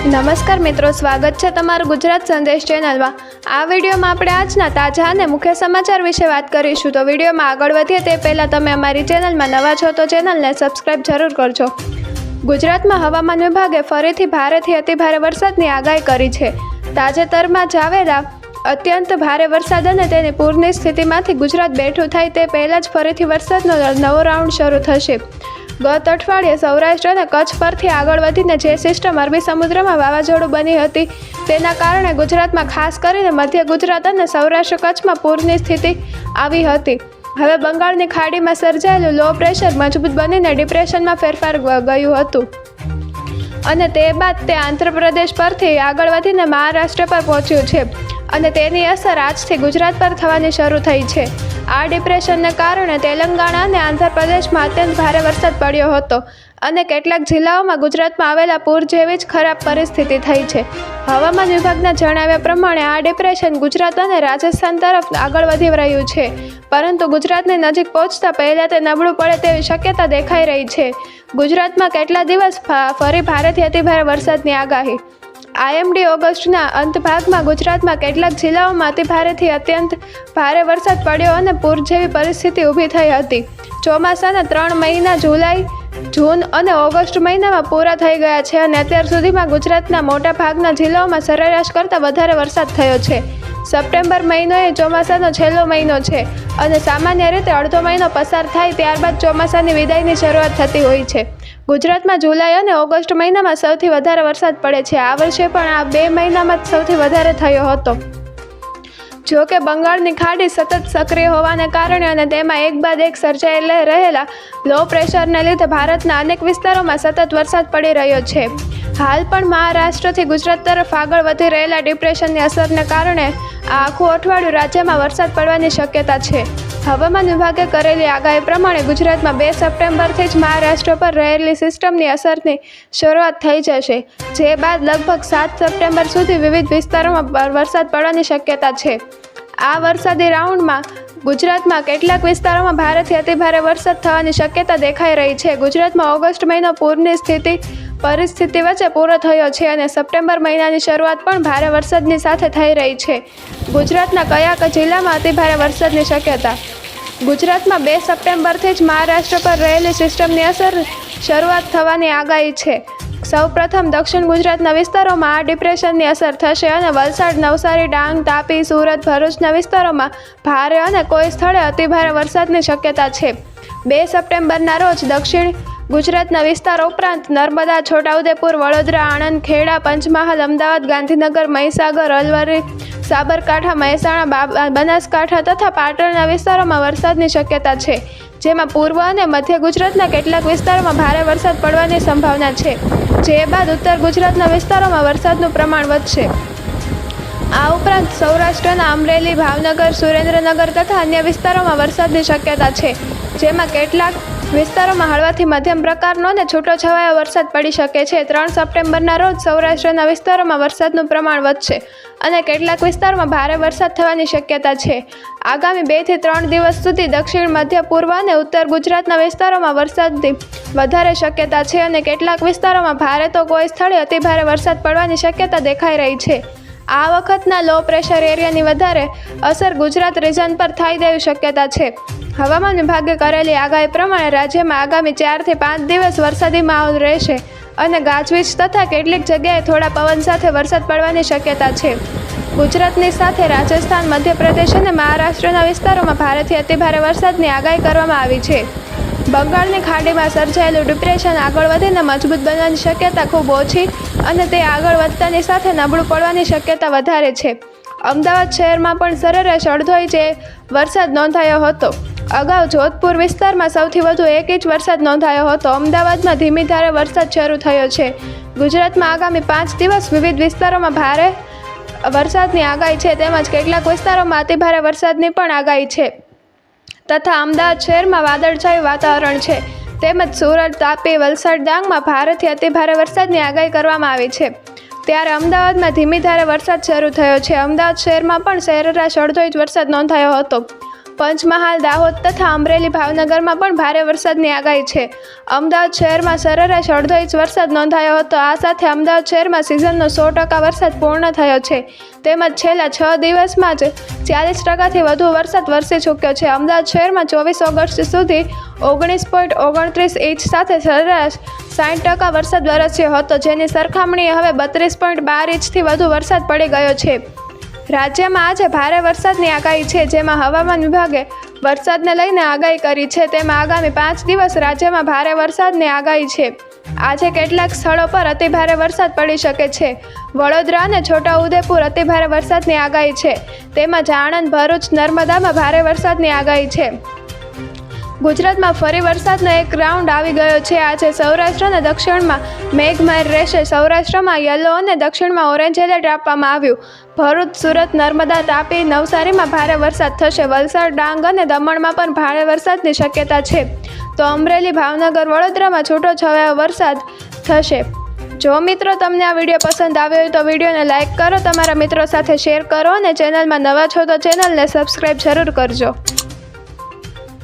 નમસ્કાર મિત્રો, સ્વાગત છે તમારું ગુજરાત સંદેશ ચેનલમાં. આ વિડીયોમાં આપણે આજના તાજા અને મુખ્ય સમાચાર વિશે વાત કરીશું. તો વિડીયોમાં આગળ વધીએ તે પહેલાં તમે અમારી ચેનલમાં નવા છો તો ચેનલને સબસ્ક્રાઇબ જરૂર કરજો. ગુજરાતમાં હવામાન વિભાગે ફરીથી ભારેથી અતિભારે વરસાદની આગાહી કરી છે. તાજેતરમાં જ આવેલા અત્યંત ભારે વરસાદ અને તેની પૂરની સ્થિતિમાંથી ગુજરાત બેઠું થાય તે પહેલાં જ ફરીથી વરસાદનો નવો રાઉન્ડ શરૂ થશે. ગત અઠવાડિયે સૌરાષ્ટ્ર અને કચ્છ પરથી આગળ વધીને જે સિસ્ટમ અરબી સમુદ્રમાં વાવાઝોડું બની હતી, તેના કારણે ગુજરાતમાં ખાસ કરીને મધ્ય ગુજરાત અને સૌરાષ્ટ્ર કચ્છમાં પૂરની સ્થિતિ આવી હતી. હવે બંગાળની ખાડીમાં સર્જાયેલું લો પ્રેશર મજબૂત બનીને ડિપ્રેશનમાં ફેરફાર ગયું હતું. અને તે બાદ તે આંધ્રપ્રદેશ પરથી આગળ વધીને મહારાષ્ટ્ર પર પહોંચ્યું છે. અને તેની અસર આજથી ગુજરાત પર થવાની શરૂ થઈ છે. આ ડિપ્રેશનને કારણે તેલંગાણા અને આંધ્રપ્રદેશમાં અત્યંત ભારે વરસાદ પડ્યો હતો અને કેટલાક જિલ્લાઓમાં ગુજરાતમાં આવેલા પૂર જેવી જ ખરાબ પરિસ્થિતિ થઈ છે. હવામાન વિભાગના જણાવ્યા પ્રમાણે આ ડિપ્રેશન ગુજરાત અને રાજસ્થાન તરફ આગળ વધી રહ્યું છે, પરંતુ ગુજરાતની નજીક પહોંચતા પહેલાં તે નબળું પડે તેવી શક્યતા દેખાઈ રહી છે. ગુજરાતમાં કેટલા દિવસ ફરી ભારેથી અતિભારે વરસાદની આગાહી આઈએમડી ઓગસ્ટના અંત ભાગમાં ગુજરાતમાં કેટલાક જિલ્લાઓમાં અતિભારેથી અત્યંત ભારે વરસાદ પડ્યો અને પૂર જેવી પરિસ્થિતિ ઊભી થઈ હતી. ચોમાસાના ત્રણ મહિના જુલાઈ, જૂન અને ઓગસ્ટ મહિનામાં પૂરા થઈ ગયા છે અને અત્યાર સુધીમાં ગુજરાતના મોટા ભાગના જિલ્લાઓમાં સરેરાશ કરતાં વધારે વરસાદ થયો છે. સપ્ટેમ્બર મહિનો એ ચોમાસાનો છેલ્લો મહિનો છે અને સામાન્ય રીતે અડધો મહિનો પસાર થાય ત્યારબાદ ચોમાસાની વિદાયની શરૂઆત થતી હોય છે. ગુજરાતમાં જુલાઈ અને ઓગસ્ટ મહિનામાં સૌથી વધારે વરસાદ પડે છે. આ વર્ષે પણ આ બે મહિનામાં જ સૌથી વધારે થયો હતો. જો કે બંગાળની ખાડી સતત સક્રિય હોવાને કારણે અને તેમાં એક બાદ એક સર્જાયેલા રહેલા લો પ્રેશરને લીધે ભારતના અનેક વિસ્તારોમાં સતત વરસાદ પડી રહ્યો છે. હાલ પણ મહારાષ્ટ્રથી ગુજરાત તરફ આગળ વધી રહેલા ડિપ્રેશનની અસરને કારણે આ આખું અઠવાડિયું રાજ્યમાં વરસાદ પડવાની શક્યતા છે. હવામાન વિભાગે કરેલી આગાહી પ્રમાણે ગુજરાતમાં બે સપ્ટેમ્બરથી જ મહારાષ્ટ્ર પર રહેલી સિસ્ટમની અસરની શરૂઆત થઈ જશે, જે બાદ લગભગ સાત સપ્ટેમ્બર સુધી વિવિધ વિસ્તારોમાં વરસાદ પડવાની શક્યતા છે. આ વરસાદી રાઉન્ડમાં ગુજરાતમાં કેટલાક વિસ્તારોમાં ભારેથી અતિભારે વરસાદ થવાની શક્યતા દેખાઈ રહી છે. ગુજરાતમાં ઓગસ્ટ મહિનો પૂરની સ્થિતિ પરિસ્થિતિ વચ્ચે પૂરો થયો છે અને સપ્ટેમ્બર મહિનાની શરૂઆત પણ ભારે વરસાદની સાથે થઈ રહી છે. ગુજરાતના કયા જિલ્લામાં અતિભારે વરસાદની શક્યતા? ગુજરાતમાં બે સપ્ટેમ્બરથી જ મહારાષ્ટ્ર પર રહેલી સિસ્ટમની અસર શરૂઆત થવાની આગાહી છે. સૌપ્રથમ દક્ષિણ ગુજરાતના વિસ્તારોમાં આ ડિપ્રેશનની અસર થશે અને વલસાડ, નવસારી, ડાંગ, તાપી, સુરત, ભરૂચના વિસ્તારોમાં ભારે અને કોઈ સ્થળે અતિભારે વરસાદની શક્યતા છે. બે સપ્ટેમ્બરના રોજ દક્ષિણ ગુજરાતના વિસ્તારો ઉપરાંત નર્મદા, છોટાઉદેપુર, વડોદરા, આણંદ, ખેડા, પંચમહાલ, અમદાવાદ, ગાંધીનગર, મહીસાગર અલવરી સાબરકાંઠા, મહેસાણા બનાસકાંઠા તથા પાટણના વિસ્તારોમાં વરસાદની શક્યતા છે. જેમાં પૂર્વ અને મધ્ય ગુજરાતના કેટલાક વિસ્તારોમાં ભારે વરસાદ પડવાની સંભાવના છે. જે બાદ ઉત્તર ગુજરાતના વિસ્તારોમાં વરસાદનું પ્રમાણ વધશે. આ ઉપરાંત સૌરાષ્ટ્રના અમરેલી, ભાવનગર, સુરેન્દ્રનગર તથા અન્ય વિસ્તારોમાં વરસાદની શક્યતા છે. જેમાં કેટલાક વિસ્તારોમાં હળવાથી મધ્યમ પ્રકારનો અને છૂટોછવાયો વરસાદ પડી શકે છે. ત્રણ સપ્ટેમ્બરના રોજ સૌરાષ્ટ્રના વિસ્તારોમાં વરસાદનું પ્રમાણ વધશે અને કેટલાક વિસ્તારોમાં ભારે વરસાદ થવાની શક્યતા છે. આગામી બેથી ત્રણ દિવસ સુધી દક્ષિણ, મધ્ય, પૂર્વ અને ઉત્તર ગુજરાતના વિસ્તારોમાં વરસાદની વધારે શક્યતા છે અને કેટલાક વિસ્તારોમાં ભારે તો કોઈ સ્થળે અતિભારે વરસાદ પડવાની શક્યતા દેખાઈ રહી છે. આ વખતના લો પ્રેશર એરિયાની વધારે અસર ગુજરાત રિજન પર થાય તેવી શક્યતા છે. હવામાન વિભાગે કરેલી આગાહી પ્રમાણે રાજ્યમાં આગામી ચારથી પાંચ દિવસ વરસાદી માહોલ રહેશે અને ગાજવીજ તથા કેટલીક જગ્યાએ થોડા પવન સાથે વરસાદ પડવાની શક્યતા છે. ગુજરાતની સાથે રાજસ્થાન, મધ્યપ્રદેશ અને મહારાષ્ટ્રના વિસ્તારોમાં ભારેથી અતિભારે વરસાદની આગાહી કરવામાં આવી છે. બંગાળની ખાડીમાં સર્જાયેલું ડિપ્રેશન આગળ વધીને મજબૂત બનવાની શક્યતા ખૂબ ઓછી અને તે આગળ વધતાની સાથે નબળું પડવાની શક્યતા વધારે છે. અમદાવાદ શહેરમાં પણ સરેરાશ અડધો ઇંચે વરસાદ નોંધાયો હતો. અગાઉ જોધપુર વિસ્તારમાં સૌથી વધુ એક ઇંચ વરસાદ નોંધાયો હતો. અમદાવાદમાં ધીમી ધારે વરસાદ શરૂ થયો છે. ગુજરાતમાં આગામી પાંચ દિવસ વિવિધ વિસ્તારોમાં ભારે વરસાદની આગાહી છે તેમજ કેટલાક વિસ્તારોમાં અતિભારે વરસાદની પણ આગાહી છે. તથા અમદાવાદ શહેરમાં વાદળછાયું વાતાવરણ છે. તેમજ સુરત, તાપી, વલસાડ ડાંગમાં ભારેથી અતિભારે વરસાદની આગાહી કરવામાં આવી છે. ત્યારે અમદાવાદમાં ધીમી ધારે વરસાદ શરૂ થયો છે. અમદાવાદ શહેરમાં પણ સરેરાશ અડધો ઇંચ વરસાદ નોંધાયો હતો. પંચમહાલ, દાહોદ તથા અમરેલી ભાવનગરમાં પણ ભારે વરસાદની આગાહી છે. અમદાવાદ શહેરમાં સરેરાશ અડધો ઇંચ વરસાદ નોંધાયો હતો. આ સાથે અમદાવાદ શહેરમાં સિઝનનો સો ટકા વરસાદ પૂર્ણ થયો છે. તેમજ છેલ્લા છ દિવસમાં જ ચાલીસ ટકાથી વધુ વરસાદ વરસી ચૂક્યો છે. અમદાવાદ શહેરમાં ચોવીસ ઓગસ્ટ સુધી ઓગણીસ પોઈન્ટ ઓગણત્રીસ ઇંચ સાથે સરેરાશ સાઠ ટકા વરસાદ વરસ્યો હતો. જેની સરખામણીએ હવે બત્રીસ પોઈન્ટ બાર ઇંચથી વધુ વરસાદ પડી ગયો છે. રાજ્યમાં આજે ભારે વરસાદની આગાહી છે, જેમાં હવામાન વિભાગે વરસાદને લઈને આગાહી કરી છે. તેમાં આગામી પાંચ દિવસ રાજ્યમાં ભારે વરસાદની આગાહી છે. આજે કેટલાક સ્થળો પર અતિભારે વરસાદ પડી શકે છે. વડોદરા અને છોટાઉદેપુર અતિભારે વરસાદની આગાહી છે. તેમજ આણંદ ભરૂચ, નર્મદામાં ભારે વરસાદની આગાહી છે. ગુજરાતમાં ફરી વરસાદનો એક રાઉન્ડ આવી ગયો છે. આજે સૌરાષ્ટ્ર અને દક્ષિણમાં મેઘમહેર રહેશે. સૌરાષ્ટ્રમાં યલો અને દક્ષિણમાં ઓરેન્જ એલર્ટ આપવામાં આવ્યું. ભરૂચ, સુરત, નર્મદા, તાપી, નવસારીમાં ભારે વરસાદ થશે. વલસાડ, ડાંગ અને દમણમાં પણ ભારે વરસાદની શક્યતા છે. તો અમરેલી, ભાવનગર, વડોદરામાં છૂટો છવાયો વરસાદ થશે. જો મિત્રો તમને આ વીડિયો પસંદ આવ્યો હોય તો વિડીયોને લાઇક કરો, તમારા મિત્રો સાથે શેર કરો અને ચેનલમાં નવા છો તો ચેનલને સબસ્ક્રાઈબ જરૂર કરજો.